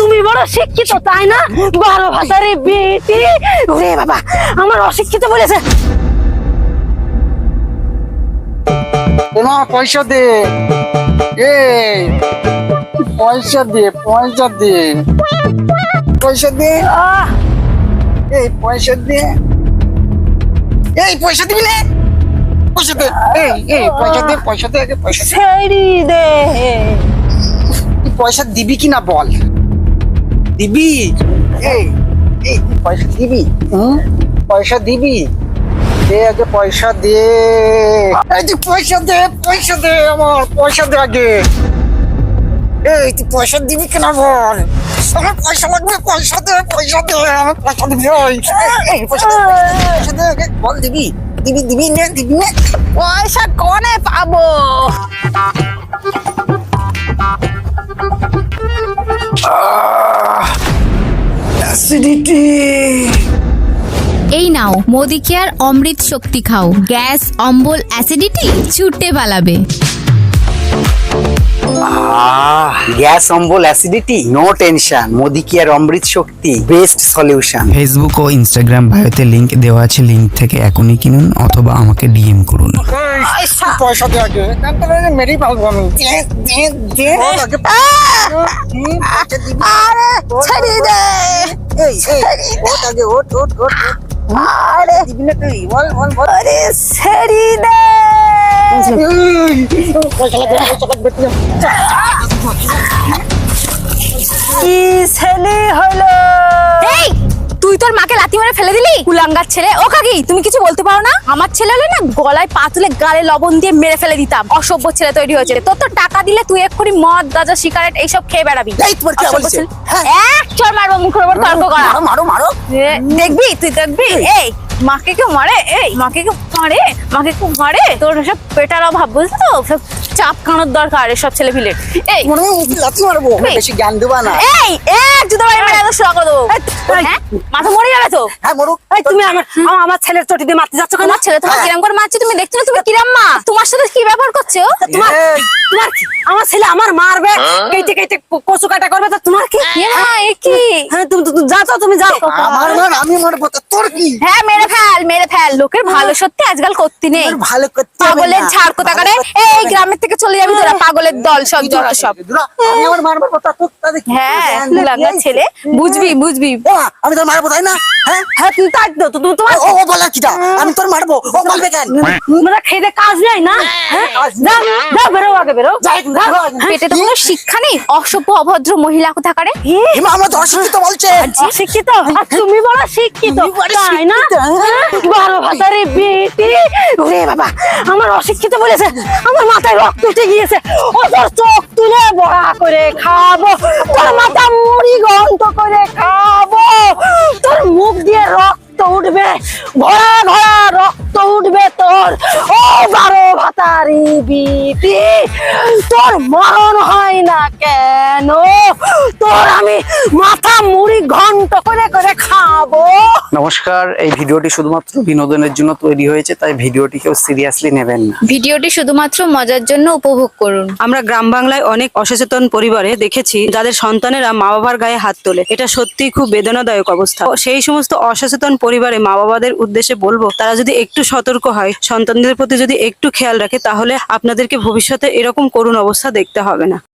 তুমি বড় শিক্ষিত তাই না? বারো ভাতারে বেটি। ওরে বাবা আমার অশিক্ষিত বলেছে। পয়সা দে। এই পয়সা দে পয়সা দে। পয়সা দে। এই পয়সা দে। এই পয়সা দিবি না। পয়সা দে এই এই পয়সা দে পয়সা দে আগে পয়সা দে। পয়সা দিবি কি না বল। দিবি? এই এই পয়সা দিবি? হুম? পয়সা দিবি? দে আগে পয়সা দে। তুই পয়সা দে পয়সা দে আমার পয়সা দে আগে। এই তুই পয়সা দিবি কিনা বল? আমার পয়সা লাগবে পয়সা দে পয়সা দে আমার পয়সা দিবি এই। পয়সা দে পয়সা দে আগে। বল দিবি? দিবি দিবি নে দিবি নে। পয়সা কনে পাবো? অ্যাসিডিটি এই নাও মোদি কেয়ার অমৃত শক্তি খাও। গ্যাস অম্বল অ্যাসিডিটি ছুটে পালাবে। গ্যাস অম্বল acidity? No tension Modi care Amrit Shakti best solution Facebook ও ইনস্টাগ্রাম বায়োতে লিংক দেওয়া আছে লিংক থেকে এখনই কিনুন অথবা আমাকে ডিএম করুন। পয়সা দে আগে মেরি পালবো আমি আরে ছেড়ে দে। এই ওট আগে ওট ওট ওট আরে দিবি না তুই বল বল বল আরে ছেড়ি দে পয়সা লাগবে পয়সা লাগবে তুই তুই তোর মাকে লাথি মেরে ফেলে দিলি? কুলাঙ্গার ছেলে। ও কাকি তুমি কিছু বলতে পারো না? আমার ছেলে হলে না গলায় পা তুলে গালে লবণ দিয়ে মেরে ফেলে দিতাম। অসভ্য ছেলে তৈরি হয়েছে। তোর তো টাকা দিলে তুই এক্ষুনি মদ গাজা সিগারেট এইসব খেয়ে বেড়াবি। হ্যাঁ। এক চর মারবো মুখের উপর তর্ক করা। মারো মারো দেখবি? তুই দেখবি? এই মাকে কেউ মারে? এই মাকে কেউ মারে? মাকে কেউ মারে? তোর সব পেটার অভাব বুঝলি তো? সব চাপ কানোর দরকার এসব ছেলে ফিলে এই মনে হয় লাথি মারবো বেশি জ্ঞান দেবা না। এই এক জুতো বাড়ি মেরে একদম শুরু করে দেবো হ্যাঁ? মাথা মরে যাবে তো? হ্যাঁ মরুক। এই তুমি আমার আমার- আমার ছেলের চটি দিয়ে মারতে যাচ্ছ কেন? তোমার ছেলে তোমার কিরাম করে মারছে? তুমি দেখছ না তুমি কিরাম মা? তোমার সাথে কি ব্যবহার করছ? তোমার তোমার আমার ছেলে আমার মারবে। কেটে কেটে কচু কাটা করবে। গ্রামের থেকে চলে যাবি তোরা পাগলের দল সব যত সব। হ্যাঁ ছেলে। বুঝবি বুঝবি। আমি তোর মারবো তাই না? হ্যাঁ? হ্যাঁ তুমি তাই তো তুমি তোমার ও ও বলে কিটা? আমি তোর মারবো। ও বলবে কেন? তোমরা খেয়ে দিয়ে কাজ নেই না? হ্যাঁ? যাও যাও বেরো আগে বেরো। যাই, যাও। যাও। পেটে তো কোনো শিক্ষা নেই? অসভ্য অভদ্র মহিলা হিমা আমার দর্শক তো বলছে। শিক্ষিত? আর তুমি বড় শিক্ষিত? তুমি বড় তাই না? হ্যাঁ। বারো ভাতারে বেটি। ওরে বাবা আমার অশিক্ষিত বলেছে। আমার মাথায় রক্ত উঠে গিয়েছে। ও তোর চোখ তুলে বড়া করে খাব। তোর মাথা মুড়ি গন্ত করে খাব। মুখ দিয়ে রক্ত উঠবে, ভরা ভরা রক্ত উঠবে তোর। ও বারো ভাতারি বিটি তোর মরণ হয় না কেন? তোর আমি মাথা মুড়ি ঘন্ট করে করে খাব। নমস্কার এই ভিডিওটি শুধুমাত্র বিনোদনের জন্য তৈরি হয়েছে তাই ভিডিওটি কেউ সিরিয়াসলি নেবেন না। ভিডিওটি শুধুমাত্র মজার জন্য উপভোগ করুন। আমরা গ্রাম বাংলায় অনেক অসচেতন পরিবারে দেখেছি যাদের সন্তানেরা মা বাবার গায়ে হাত তোলে। এটা সত্যিই খুব বেদনাদায়ক অবস্থা। সেই সমস্ত অসচেতন পরিবারে মা বাবাদের উদ্দেশ্যে বলব তারা যদি একটু সতর্ক হয় সন্তানদের প্রতি যদি একটু খেয়াল রাখে তাহলে আপনাদেরকে ভবিষ্যতে এরকম করুণ অবস্থা দেখতে হবে না।